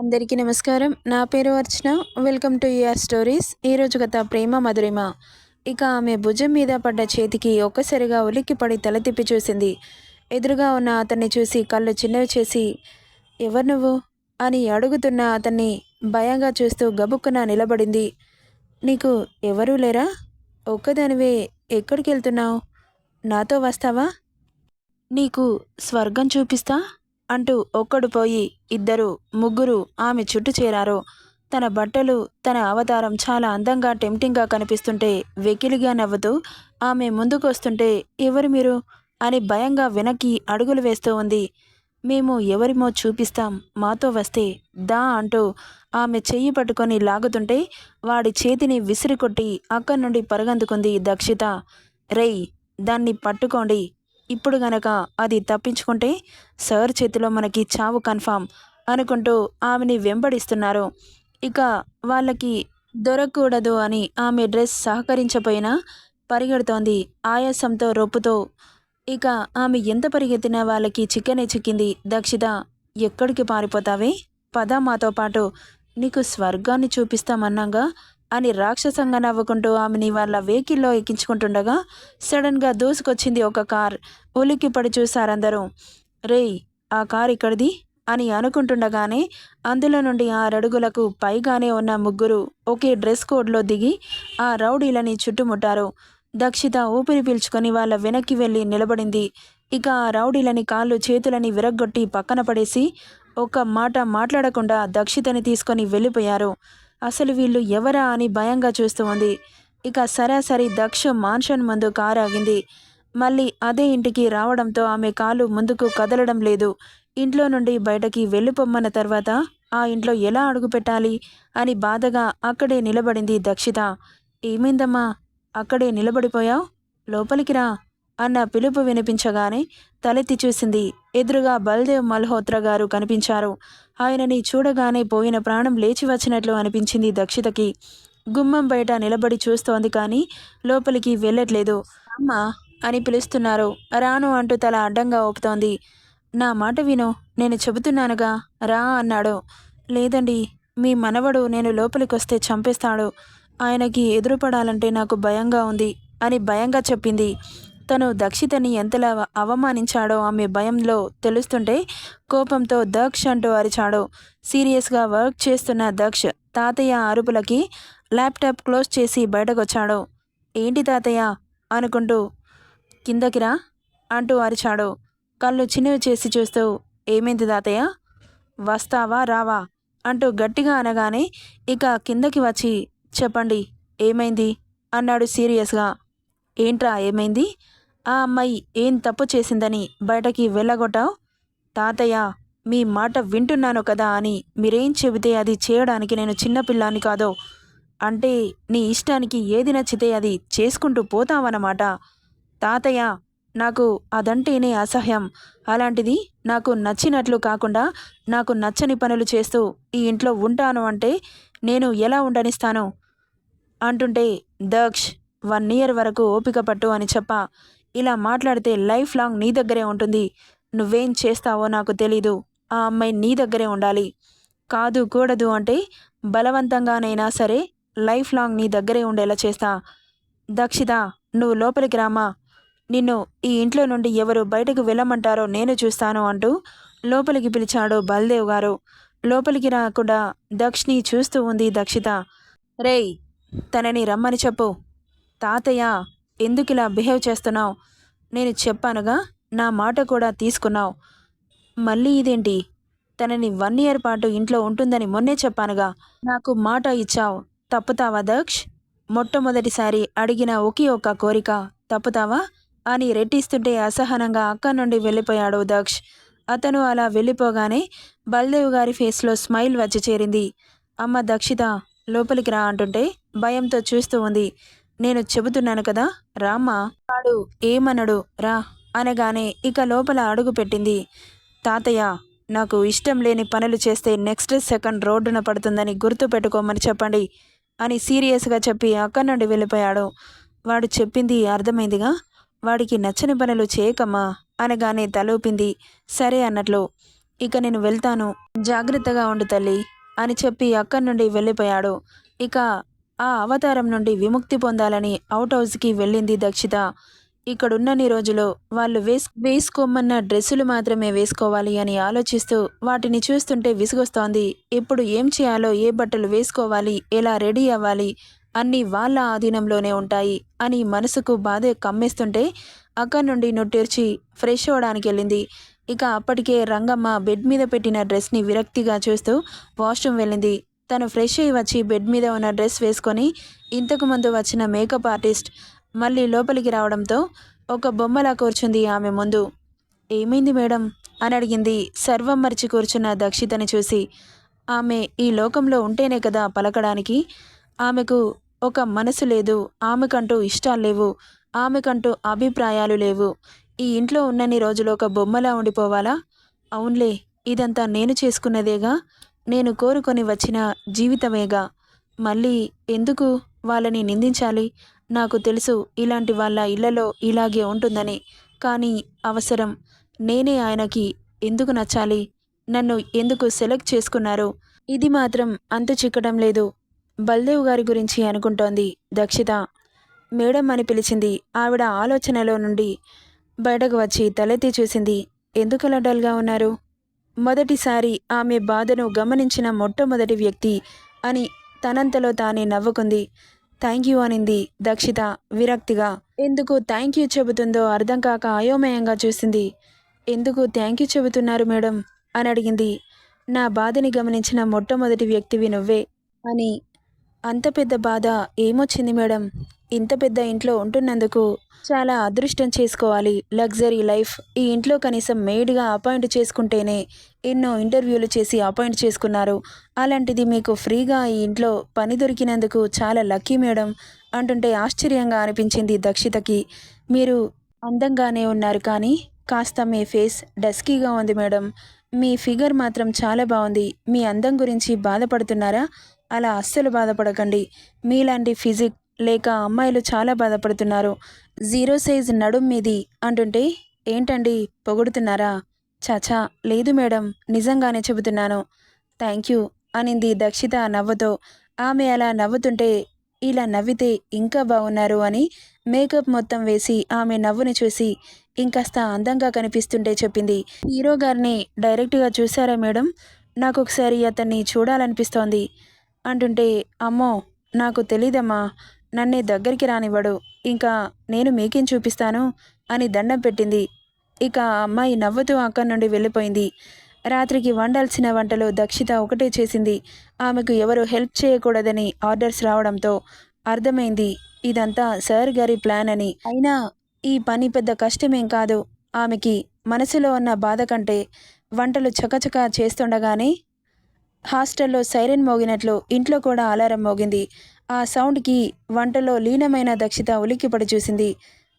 అందరికీ నమస్కారం. నా పేరు Archana. Welcome to UR stories. ఈరోజు కథ ప్రేమ మధురిమ. ఇక ఆమె భుజం మీద పడ్డ చేతికి ఒక్కసారిగా ఉలిక్కిపడి తల తిప్పి చూసింది. ఎదురుగా ఉన్న అతన్ని చూసి కళ్ళు చిన్నవి చేసి ఎవరు నువ్వు? అని అడుగుతున్న అతన్ని భయంగా చూస్తూ గబుక్కున నిలబడింది. నీకు ఎవరూ లేరా? ఒక్కదానివే ఎక్కడికి వెళ్తున్నావు నాతో వస్తావా? నీకు స్వర్గం చూపిస్తా? అంటూ ఒక్కడు పోయి ఇద్దరు ముగ్గురు ఆమె చుట్టూ చేరారు. తన బట్టలు తన అవతారం చాలా అందంగా టెంప్టింగ్గా కనిపిస్తుంటే వెకిలిగా నవ్వుతూ ఆమె ముందుకు వస్తుంటే ఎవరు మీరు? అని భయంగా వెనక్కి అడుగులు వేస్తూ ఉంది. మేము ఎవరిమో చూపిస్తాం మాతో వస్తే దా అంటూ ఆమె చెయ్యి పట్టుకొని లాగుతుంటే వాడి చేతిని విసిరికొట్టి అక్కడి నుండి పరగందుకుంది దక్షిత. రేయ్ దాన్ని పట్టుకోండి ఇప్పుడు గనక అది తప్పించుకుంటే సార్ చేతిలో మనకి చావు కన్ఫామ్ అనుకుంటూ ఆమెని వెంబడిస్తున్నారు. ఇక వాళ్ళకి దొరకకూడదు అని ఆమె డ్రెస్ సహకరించపోయినా పరిగెడుతోంది ఆయాసంతో రొప్పుతో. ఇక ఆమె ఎంత పరిగెత్తినా వాళ్ళకి చిక్కనే చిక్కింది. దక్షిత ఎక్కడికి పారిపోతావే? పద మాతో పాటు నీకు స్వర్గాన్ని చూపిస్తామన్నాగా అని రాక్షసంగా నవ్వుకుంటూ ఆమెని వాళ్ళ వెహికల్లో ఎక్కించుకుంటుండగా సడన్గా దూసుకొచ్చింది ఒక కార్. ఉలిక్కి పడి చూశారందరూ. రేయ్ ఆ కార్ ఇక్కడిది? అని అనుకుంటుండగానే అందులో నుండి ఆరడుగులకు పైగానే ఉన్న ముగ్గురు ఒకే డ్రెస్ కోడ్లో దిగి ఆ రౌడీలని చుట్టుముట్టారు. దక్షిత ఊపిరి పీల్చుకొని వాళ్ళ వెనక్కి వెళ్ళి నిలబడింది. ఇక ఆ రౌడీలని కాళ్ళు చేతులని విరగ్గొట్టి పక్కన పడేసి ఒక్క మాట మాట్లాడకుండా దక్షితని తీసుకొని వెళ్ళిపోయారు. అసలు వీళ్ళు ఎవరా అని భయంగా చూస్తూ ఉంది. ఇక సరాసరి దక్ష మాన్షన్ ముందు కారు ఆగింది మళ్ళీ అదే ఇంటికి రావడంతో ఆమె కాలు ముందుకు కదలడం లేదు. ఇంట్లో నుండి బయటకి వెళ్ళిపోమ్మన్న తర్వాత ఆ ఇంట్లో ఎలా అడుగుపెట్టాలి అని బాధగా అక్కడే నిలబడింది దక్షిత. ఏమైందమ్మా? అక్కడే నిలబడిపోయావు? లోపలికి రా. అన్న పిలుపు వినిపించగానే తలెత్తి చూసింది. ఎదురుగా బల్దేవ్ మల్హోత్రా గారు కనిపించారు. ఆయనని చూడగానే పోయిన ప్రాణం లేచి వచ్చినట్లు అనిపించింది దక్షితకి. గుమ్మం బయట నిలబడి చూస్తోంది కానీ లోపలికి వెళ్ళట్లేదు. అమ్మ! అని పిలుస్తున్నారు. రాను అంటూ తల అడ్డంగా ఊపుతోంది. నా మాట విను. నేను చెబుతున్నానుగా. రా అన్నాడు. లేదండి. మీ మనవడు నేను లోపలికి వస్తే చంపేస్తాడు. ఆయనకి ఎదురుపడాలంటే నాకు భయంగా ఉంది అని భయంగా చెప్పింది. తను దక్షితని ఎంతలా అవమానించాడో ఆమె భయంలో తెలుస్తుంటే కోపంతో దక్ష్ అంటూ అరిచాడు. సీరియస్గా వర్క్ చేస్తున్న దక్ష్ తాతయ్య అరుపులకి ల్యాప్టాప్ క్లోజ్ చేసి బయటకొచ్చాడు. ఏంటి తాతయ్య? అనుకుంటూ కిందకిరా అంటూ అరిచాడు. కళ్ళు చిన్నవి చేసి చూస్తూ ఏమైంది తాతయ్య? వస్తావా? రావా? అంటూ గట్టిగా అనగానే ఇక కిందకి వచ్చి చెప్పండి. ఏమైంది? అన్నాడు సీరియస్గా. ఏంట్రా? ఏమైంది? ఆ అమ్మాయి ఏం తప్పు చేసిందని బయటకి వెళ్ళగొట్టావు? తాతయ్య మీ మాట వింటున్నాను కదా అని మీరేం చెబితే అది చేయడానికి నేను చిన్నపిల్లాని కాదో. అంటే నీ ఇష్టానికి ఏది నచ్చితే అది చేసుకుంటూ పోతావన్నమాట. తాతయ్య నాకు అదంటేనే అసహ్యం. అలాంటిది నాకు నచ్చినట్లు కాకుండా నాకు నచ్చని పనులు చేస్తూ ఈ ఇంట్లో ఉంటాను అంటే నేను ఎలా ఉండనిస్తాను? అంటుంటే దక్ష్ వన్ ఇయర్ వరకు ఓపిక పట్టు అని చెప్ప. ఇలా మాట్లాడితే లైఫ్ లాంగ్ నీ దగ్గరే ఉంటుంది. నువ్వేం చేస్తావో నాకు తెలీదు. ఆ అమ్మాయి నీ దగ్గరే ఉండాలి. కాదు కూడదు అంటే బలవంతంగానైనా సరే లైఫ్ లాంగ్ నీ దగ్గరే ఉండేలా చేస్తా. దక్షిత నువ్వు లోపలికి రామా నిన్ను ఈ ఇంట్లో నుండి ఎవరు బయటకు వెళ్ళమంటారో నేను చూస్తాను అంటూ లోపలికి పిలిచాడు బల్దేవ్ గారు. లోపలికి రాకుండా దక్షిణి చూస్తూ ఉంది దక్షిత. రేయ్ తనని రమ్మని చెప్పు. తాతయ్య ఎందుకు ఇలా బిహేవ్ చేస్తున్నావు? నేను చెప్పానుగా నా మాట కూడా తీసుకున్నావు. మళ్ళీ ఇదేంటి? తనని వన్ ఇయర్ పాటు ఇంట్లో ఉంటుందని మొన్నే చెప్పానుగా. నాకు మాట ఇచ్చావు. తప్పుతావా దక్ష్? మొట్టమొదటిసారి అడిగిన ఒకే ఒక్క కోరిక తప్పుతావా? అని రెట్టిస్తుంటే అసహనంగా అక్కడి నుండి వెళ్ళిపోయాడు దక్ష్. అతను అలా వెళ్ళిపోగానే బల్దేవ్ గారి ఫేస్లో స్మైల్ వచ్చి చేరింది. అమ్మ దక్షిత లోపలికి రా అంటుంటే భయంతో చూస్తూ ఉంది. నేను చెబుతున్నాను కదా రామ్మ. వాడు ఏమనడు రా అనగానే ఇక లోపల అడుగు పెట్టింది. తాతయ్య నాకు ఇష్టం లేని పనులు చేస్తే నెక్స్ట్ సెకండ్ రోడ్డున పడుతుందని గుర్తు పెట్టుకోమని చెప్పండి అని సీరియస్గా చెప్పి అక్కడి నుండి వెళ్ళిపోయాడు. వాడు చెప్పింది అర్థమైందిగా? వాడికి నచ్చని పనులు చేయకమ్మా అనగానే తలూపింది. సరే అన్నట్లు ఇక నేను వెళ్తాను జాగ్రత్తగా ఉండు తల్లి అని చెప్పి అక్కడి నుండి వెళ్ళిపోయాడు. ఇక ఆ అవతారం నుండి విముక్తి పొందాలని అవుట్ హౌస్కి వెళ్ళింది దక్షిత. ఇక్కడున్నన్ని రోజులు వాళ్ళు వేస్ వేసుకోమన్న డ్రెస్సులు మాత్రమే వేసుకోవాలి అని ఆలోచిస్తూ వాటిని చూస్తుంటే విసుగొస్తోంది. ఇప్పుడు ఏం చేయాలో ఏ బట్టలు వేసుకోవాలి ఎలా రెడీ అవ్వాలి అన్నీ వాళ్ళ ఆధీనంలోనే ఉంటాయి అని మనసుకు బాధ కమ్మేస్తుంటే అక్కడి నుండి నొట్టేర్చి ఫ్రెష్ అవ్వడానికి వెళ్ళింది. ఇక అప్పటికే రంగమ్మ బెడ్ మీద పెట్టిన డ్రెస్ని విరక్తిగా చూస్తూ వాష్రూమ్ వెళ్ళింది. తను ఫ్రెష్ అయ్యి వచ్చి బెడ్ మీద ఉన్న డ్రెస్ వేసుకొని ఇంతకు ముందు వచ్చిన మేకప్ ఆర్టిస్ట్ మళ్ళీ లోపలికి రావడంతో ఒక బొమ్మలా కూర్చుంది ఆమె ముందు. ఏమైంది మేడం? అని అడిగింది సర్వం మరిచి కూర్చున్న దక్షితని చూసి. ఆమె ఈ లోకంలో ఉంటేనే కదా పలకడానికి. ఆమెకు ఒక మనసు లేదు ఆమెకంటూ ఇష్టాలు లేవు ఆమెకంటూ అభిప్రాయాలు లేవు. ఈ ఇంట్లో ఉన్నన్ని రోజులు ఒక బొమ్మలా ఉండిపోవాలా? అవునులే ఇదంతా నేను చేసుకున్నదేగా? నేను కోరుకొని వచ్చిన జీవితమేగా. మళ్ళీ ఎందుకు వాళ్ళని నిందించాలి? నాకు తెలుసు ఇలాంటి వాళ్ళ ఇళ్ళలో ఇలాగే ఉంటుందని. కానీ అవసరం. నేనే ఆయనకి ఎందుకు నచ్చాలి? నన్ను ఎందుకు సెలెక్ట్ చేసుకున్నారు? ఇది మాత్రం అంతు చిక్కడం లేదు. బల్దేవ్ గారి గురించి అనుకుంటోంది దక్షిత. మేడం అని పిలిచింది. ఆవిడ ఆలోచనలో నుండి బయటకు వచ్చి తలెత్తి చూసింది. ఎందుకలా డల్గా ఉన్నారు? మొదటిసారి ఆమె బాధను గమనించిన మొట్టమొదటి వ్యక్తి అని తనంతలో తానే నవ్వుకుంది. థ్యాంక్ యూ అనింది దక్షిత విరక్తిగా. ఎందుకు థ్యాంక్ యూ చెబుతుందో అర్థం కాక అయోమయంగా చూసింది. ఎందుకు థ్యాంక్ యూ చెబుతున్నారు మేడం? అని అడిగింది. నా బాధని గమనించిన మొట్టమొదటి వ్యక్తివి నువ్వే అని. అంత పెద్ద బాధ ఏమొచ్చింది మేడం? ఇంత పెద్ద ఇంట్లో ఉంటున్నందుకు చాలా అదృష్టం చేసుకోవాలి. Luxury life. ఈ ఇంట్లో కనీసం మెయిడ్గా అపాయింట్ చేసుకుంటేనే ఎన్నో ఇంటర్వ్యూలు చేసి అపాయింట్ చేసుకున్నారు. అలాంటిది మీకు ఫ్రీగా ఈ ఇంట్లో పని దొరికినందుకు చాలా లక్కీ మేడం అంటుంటే ఆశ్చర్యంగా అనిపించింది దక్షితకి. మీరు అందంగానే ఉన్నారు కానీ కాస్త మీ ఫేస్ డస్కీగా ఉంది మేడం. మీ ఫిగర్ మాత్రం చాలా బాగుంది. మీ అందం గురించి బాధపడుతున్నారా? అలా అస్సలు బాధపడకండి. మీలాంటి ఫిజిక్ లేక అమ్మాయిలు చాలా బాధపడుతున్నారు. జీరో సైజ్ నడుం మీది అంటుంటే ఏంటండి పొగుడుతున్నారా? చాచా లేదు మేడం నిజంగానే చెబుతున్నాను. థ్యాంక్ యూ అనింది దక్షిత నవ్వుతో. ఆమె అలా నవ్వుతుంటే ఇలా నవ్వితే ఇంకా బాగున్నారు అని మేకప్ మొత్తం వేసి ఆమె నవ్వుని చూసి ఇంకాస్త అందంగా కనిపిస్తుంటే చెప్పింది. హీరో గారిని డైరెక్ట్గా చూసారా మేడం? నాకు ఒకసారి అతన్ని చూడాలనిపిస్తోంది. అంటుంటే అమ్మో నాకు తెలీదమ్మా నన్నే దగ్గరికి రానివ్వడు. ఇంకా నేను మీకేం చూపిస్తాను? అని దండం పెట్టింది. ఇక ఆ అమ్మాయి నవ్వుతూ అక్కడి నుండి వెళ్ళిపోయింది. రాత్రికి వండాల్సిన వంటలు దక్షిత ఒకటే చేసింది. ఆమెకు ఎవరు హెల్ప్ చేయకూడదని ఆర్డర్స్ రావడంతో అర్థమైంది. ఇదంతా సార్ గారి ప్లాన్ అని. అయినా ఈ పని పెద్ద కష్టమేం కాదు. ఆమెకి మనసులో ఉన్న బాధ కంటే వంటలు చకచకా చేస్తుండగానే హాస్టల్లో సైరన్ మోగినట్లు ఇంట్లో కూడా అలారం మోగింది. ఆ సౌండ్కి వంటలో లీనమైన దక్షిత ఉలిక్కిపడి చూసింది.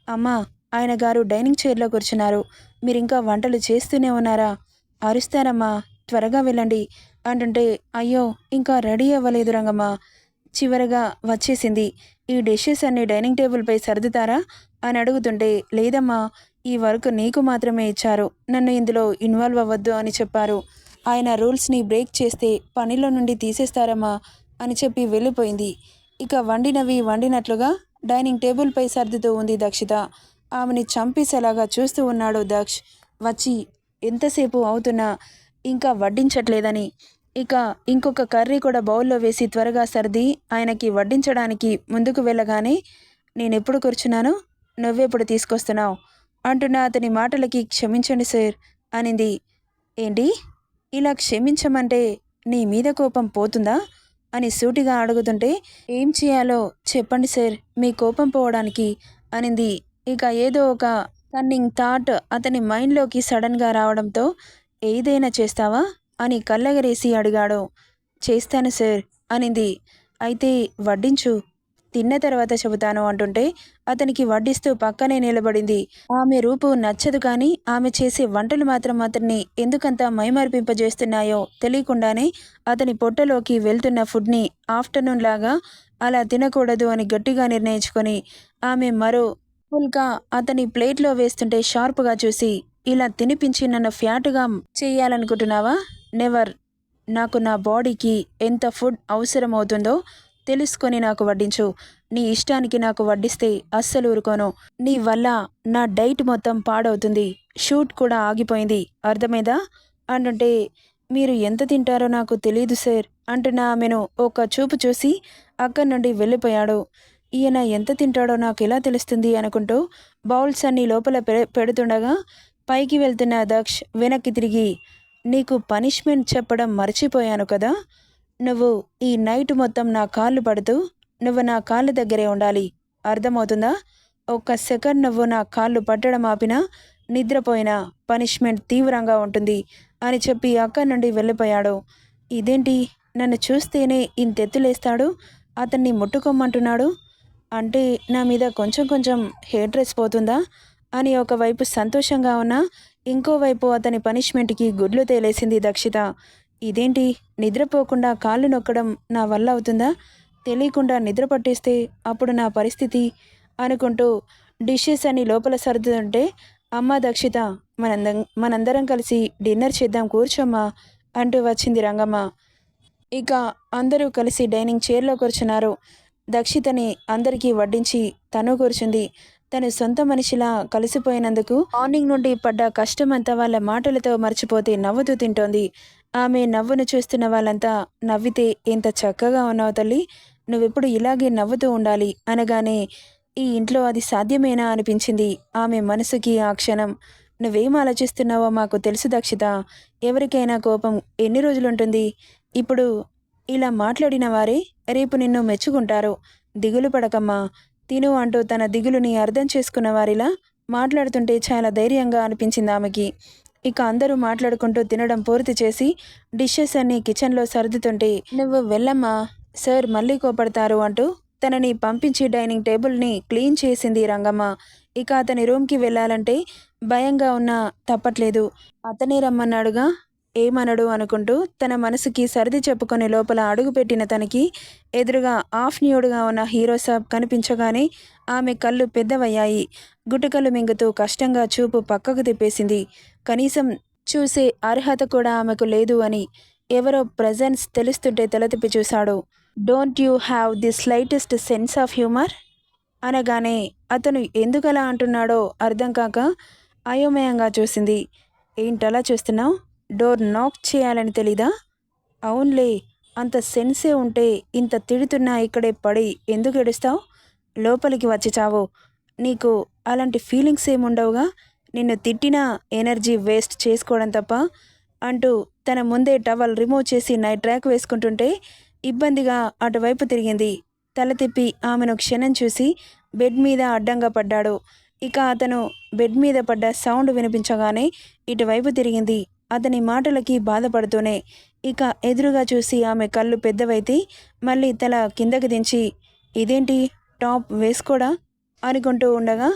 అమ్మా ఆయన గారు డైనింగ్ చైర్లో కూర్చున్నారు. మీరు ఇంకా వంటలు చేస్తూనే ఉన్నారా? అరుస్తారమ్మా త్వరగా వెళ్ళండి. అంటుంటే అయ్యో ఇంకా రెడీ అవ్వలేదు రంగమ్మ. చివరగా వచ్చేసింది. ఈ డిషెస్ అన్ని డైనింగ్ టేబుల్పై సర్దుతారా? అని అడుగుతుంటే లేదమ్మా ఈ వర్క్ నీకు మాత్రమే ఇచ్చారు. నన్ను ఇందులో ఇన్వాల్వ్ అవ్వద్దు అని చెప్పారు. ఆయన రూల్స్ని బ్రేక్ చేస్తే పనిలో నుండి తీసేస్తారమ్మా అని చెప్పి వెళ్ళిపోయింది. ఇక వండినవి వండినట్లుగా డైనింగ్ టేబుల్పై సర్దుతూ ఉంది దక్షిత. ఆమెని చంపేసేలాగా చూస్తూ ఉన్నాడు దక్ష్. వచ్చి ఎంతసేపు అవుతున్నా? ఇంకా వడ్డించట్లేదని. ఇక ఇంకొక కర్రీ కూడా బౌల్లో వేసి త్వరగా సర్ది ఆయనకి వడ్డించడానికి ముందుకు వెళ్ళగానే నేనెప్పుడు కూర్చున్నాను? నువ్వెప్పుడు తీసుకొస్తున్నావు? అంటున్న అతని మాటలకి క్షమించండి సార్ అనింది. ఏంటి? ఇలా క్షమించమంటే నీ మీద కోపం పోతుందా? అని సూటిగా అడుగుతుంటే ఏం చేయాలో చెప్పండి సార్ మీ కోపం పోవడానికి అనింది. ఇక ఏదో ఒక కన్నింగ్ థాట్ అతని మైండ్లోకి సడన్గా రావడంతో ఏదైనా చేస్తావా? అని కళ్ళగరేసి అడిగాడు. చేస్తాను సార్ అనింది. అయితే వడ్డించు తిన్న తర్వాత చెబుతాను అంటుంటే అతనికి వడ్డిస్తూ పక్కనే నిలబడింది. ఆమె రూపు నచ్చదు కానీ ఆమె చేసే వంటలు మాత్రం అతన్ని ఎందుకంత మైమర్పింపజేస్తున్నాయో తెలియకుండానే అతని పొట్టలోకి వెళ్తున్న ఫుడ్ని ఆఫ్టర్నూన్ లాగా అలా తినకూడదు అని గట్టిగా నిర్ణయించుకొని ఆమె మరో ఫుల్గా అతని ప్లేట్లో వేస్తుంటే షార్ప్గా చూసి ఇలా తినిపించి నన్ను ఫ్యాట్గా చేయాలనుకుంటున్నావా? నెవర్ నాకు నా బాడీకి ఎంత ఫుడ్ అవసరమవుతుందో తెలుసుకొని నాకు వడ్డించు. నీ ఇష్టానికి నాకు వడ్డిస్తే అస్సలు ఊరుకోను. నీ వల్ల నా డైట్ మొత్తం పాడవుతుంది. షూట్ కూడా ఆగిపోయింది. అర్థమైందా? అంటుంటే మీరు ఎంత తింటారో నాకు తెలియదు సార్ అంటున్న ఆమెను ఒక చూపు చూసి అక్కడి నుండి వెళ్ళిపోయాడు. ఈయన ఎంత తింటాడో నాకు ఎలా తెలుస్తుంది అనుకుంటూ బౌల్స్ అన్ని లోపల పె పెడుతుండగా పైకి వెళ్తున్న దక్ష్ వెనక్కి తిరిగి నీకు పనిష్మెంట్ చెప్పడం మర్చిపోయాను కదా? నువ్వు ఈ నైట్ మొత్తం నా కాళ్ళు పడుతూ నువ్వు నా కాళ్ళ దగ్గరే ఉండాలి. అర్థమవుతుందా? ఒక్క సెకండ్ నువ్వు నా కాళ్ళు పట్టడం ఆపినా నిద్రపోయినా పనిష్మెంట్ తీవ్రంగా ఉంటుంది అని చెప్పి అక్కడి నుండి వెళ్ళిపోయాడు. ఇదేంటి? నన్ను చూస్తేనే ఇంతెత్తులేస్తాడు అతన్ని ముట్టుకోమంటున్నాడు? అంటే నా మీద కొంచెం కొంచెం హేట్రెస్ పోతుందా? అని ఒకవైపు సంతోషంగా ఉన్నా ఇంకోవైపు అతని పనిష్మెంట్కి గుడ్లు తేలేసింది దక్షిత. ఇదేంటి? నిద్రపోకుండా కాళ్ళు నొక్కడం నా వల్ల అవుతుందా? తెలియకుండా నిద్ర పట్టేస్తే అప్పుడు నా పరిస్థితి? అనుకుంటూ డిషెస్ అని లోపల సర్దుతుంటే అమ్మ దక్షిత మనంద మనందరం కలిసి డిన్నర్ చేద్దాం కూర్చోమ్మా అంటూ వచ్చింది రంగమ్మ. ఇక అందరూ కలిసి డైనింగ్ చైర్లో కూర్చున్నారు. దక్షితని అందరికీ వడ్డించి తను కూర్చుంది. తను సొంత మనిషిలా కలిసిపోయినందుకు మార్నింగ్ నుండి పడ్డ కష్టమంతా వాళ్ళ మాటలతో మర్చిపోతే నవ్వుతూ తింటోంది. ఆమె నవ్వును చూస్తున్న వాళ్ళంతా నవ్వితే ఎంత చక్కగా ఉన్నావు తల్లి. నువ్వెప్పుడు ఇలాగే నవ్వుతూ ఉండాలి అనగానే ఈ ఇంట్లో అది సాధ్యమేనా అనిపించింది ఆమె మనసుకి ఆ క్షణం. నువ్వేం ఆలోచిస్తున్నావో మాకు తెలుసు దక్షిత. ఎవరికైనా కోపం ఎన్ని రోజులుంటుంది? ఇప్పుడు ఇలా మాట్లాడిన వారే రేపు నిన్ను మెచ్చుకుంటారు. దిగులు పడకమ్మా. తిను అంటూ తన దిగులుని అర్థం చేసుకున్న వారిలా మాట్లాడుతుంటే చాలా ధైర్యంగా అనిపించింది ఆమెకి. ఇక అందరూ మాట్లాడుకుంటూ తినడం పూర్తి చేసి డిషెస్ అన్ని కిచెన్లో సర్దుతుంటే నువ్వు వెళ్ళమ్మా సార్ మళ్ళీ కోపడతారు అంటూ తనని పంపించి డైనింగ్ టేబుల్ని క్లీన్ చేసింది రంగమ్మ. ఇక అతని రూమ్కి వెళ్ళాలంటే భయంగా ఉన్నా తప్పట్లేదు. అతనే రమ్మన్నాడుగా ఏమనడు అనుకుంటూ తన మనసుకి సర్ది చెప్పుకొని లోపల అడుగుపెట్టిన తనకి ఎదురుగా ఆఫ్ న్యూడ్గా ఉన్న హీరో సాబ్ కనిపించగానే ఆమె కళ్ళు పెద్దవయ్యాయి. గుటకలు మింగుతూ కష్టంగా చూపు పక్కకు తిప్పేసింది. కనీసం చూసే అర్హత కూడా ఆమెకు లేదు అని ఎవరో ప్రజెన్స్ తెలుస్తుంటే తలతిప్పి చూశాడు. Don't you have the slightest sense of humour? అనగానే అతను ఎందుకలా అంటున్నాడో అర్థం కాక అయోమయంగా చూసింది. ఏంటలా చూస్తున్నావు? డోర్ నాక్ చేయాలని తెలీదా? అవునులే అంత సెన్సే ఉంటే ఇంత తిడుతున్నా ఇక్కడే పడి ఎందుకు ఏడుస్తావు? లోపలికి వచ్చి చావు. నీకు అలాంటి ఫీలింగ్స్ ఏముండవుగా? నిన్ను తిట్టినా ఎనర్జీ వేస్ట్ చేసుకోవడం తప్ప? అంటూ తన ముందే టవల్ రిమూవ్ చేసి నైట్ ట్రాక్ వేసుకుంటుంటే ఇబ్బందిగా అటువైపు తిరిగింది. తల తిప్పి ఆమెను క్షణం చూసి బెడ్ మీద అడ్డంగా పడ్డాడు. ఇక అతను బెడ్ మీద పడ్డ సౌండ్ వినిపించగానే ఇటువైపు తిరిగింది. అతని మాటలకి బాధపడుతూనే ఇక ఎదురుగా చూసి ఆమె కళ్ళు పెద్దవైతే మళ్ళీ తల కిందకి దించి ఇదేంటి? టాప్ వేసుకోడా? అనుకుంటూ ఉండగా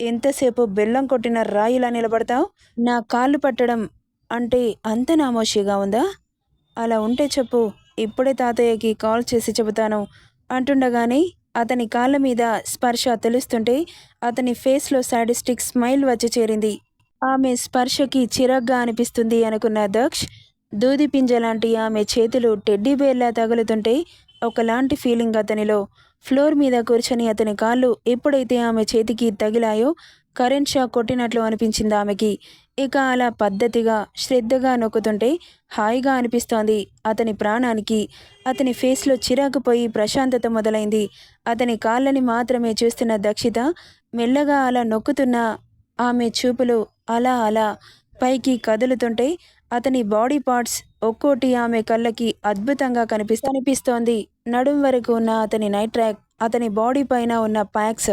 ఎంతసేపు బెల్లం కొట్టిన రాయిలా నిలబడతావు? నా కాళ్ళు పట్టడం అంటే అంత నామోషిగా ఉందా? అలా ఉంటే చెప్పు ఇప్పుడే తాతయ్యకి కాల్ చేసి చెబుతాను అంటుండగానే అతని కాళ్ళ మీద స్పర్శ తెలుస్తుంటే అతని ఫేస్లో సాడిస్టిక్ స్మైల్ వచ్చి చేరింది. ఆమె స్పర్శకి చిరగ్గా అనిపిస్తుంది అనుకున్న దక్ష్ దూది పింజలాంటి ఆమె చేతులు టెడ్డీ బేర్లా తగులుతుంటే ఒకలాంటి ఫీలింగ్ అతనిలో. ఫ్లోర్ మీద కూర్చొని అతని కాళ్ళు ఎప్పుడైతే ఆమె చేతికి తగిలాయో కరెంట్ షాక్ కొట్టినట్లు అనిపించింది ఆమెకి. ఇక అలా పద్ధతిగా శ్రద్ధగా నొక్కుతుంటే హాయిగా అనిపిస్తోంది అతని ప్రాణానికి. అతని ఫేస్లో చిరాకుపోయి ప్రశాంతత మొదలైంది. అతని కాళ్ళని మాత్రమే చూస్తున్న దక్షిత మెల్లగా అలా నొక్కుతున్న ఆమె చూపులు అలా అలా పైకి కదులుతుంటే అతని బాడీ పార్ట్స్ ఒక్కోటి ఆమె కళ్ళకి అద్భుతంగా కనిపిస్తనిపిస్తోంది నడుం వరకు ఉన్న అతని నైట్ ట్రాక్ అతని బాడీ పైన ఉన్న ప్యాక్స్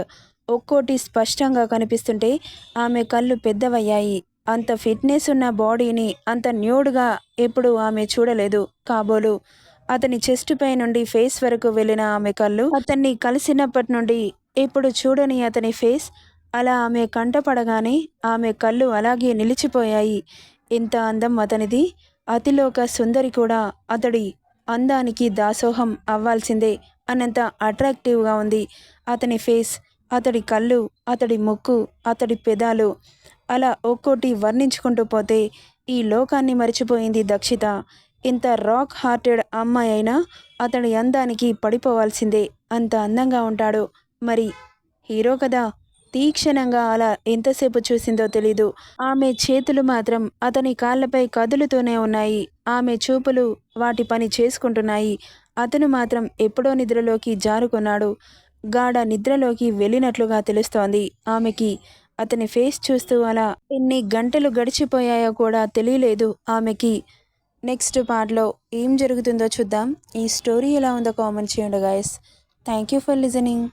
ఒక్కోటి స్పష్టంగా కనిపిస్తుంటే ఆమె కళ్ళు పెద్దవయ్యాయి. అంత ఫిట్నెస్ ఉన్న బాడీని అంత న్యూడ్గా ఎప్పుడు ఆమె చూడలేదు. కాబోలు అతని చెస్ట్ పై నుండి ఫేస్ వరకు వెళ్ళిన ఆమె కళ్ళు అతన్ని కలిసినప్పటి నుండి ఇప్పుడు చూడని అతని ఫేస్ అలా ఆమె కంటపడగానే ఆమె కళ్ళు అలాగే నిలిచిపోయాయి. ఎంత అందం అతనిది? అతిలోక సుందరి కూడా అతడి అందానికి దాసోహం అవ్వాల్సిందే అన్నంత అట్రాక్టివ్గా ఉంది. అతని ఫేస్ అతడి కళ్ళు అతడి ముక్కు అతడి పెదాలు అలా ఒక్కోటి వర్ణించుకుంటూ పోతే ఈ లోకాన్ని మరిచిపోయింది దక్షిత. ఇంత రాక్ హార్టెడ్ అమ్మాయి అయినా అతడి అందానికి పడిపోవాల్సిందే. అంత అందంగా ఉంటాడు. మరి హీరో కదా! తీక్షణంగా అలా ఎంతసేపు చూసిందో తెలీదు. ఆమె చేతులు మాత్రం అతని కాళ్ళపై కదులుతూనే ఉన్నాయి. ఆమె చూపులు వాటి పని చేసుకుంటున్నాయి. అతను మాత్రం ఎప్పుడో నిద్రలోకి జారుకున్నాడు. గాఢ నిద్రలోకి వెళ్ళినట్లుగా తెలుస్తోంది. ఆమెకి అతని ఫేస్ చూస్తూ అలా ఎన్ని గంటలు గడిచిపోయాయో కూడా తెలియలేదు. ఆమెకి నెక్స్ట్ పార్ట్లో ఏం జరుగుతుందో చూద్దాం. ఈ స్టోరీ ఎలా ఉందో కామెంట్ చేయండి guys thank you for listening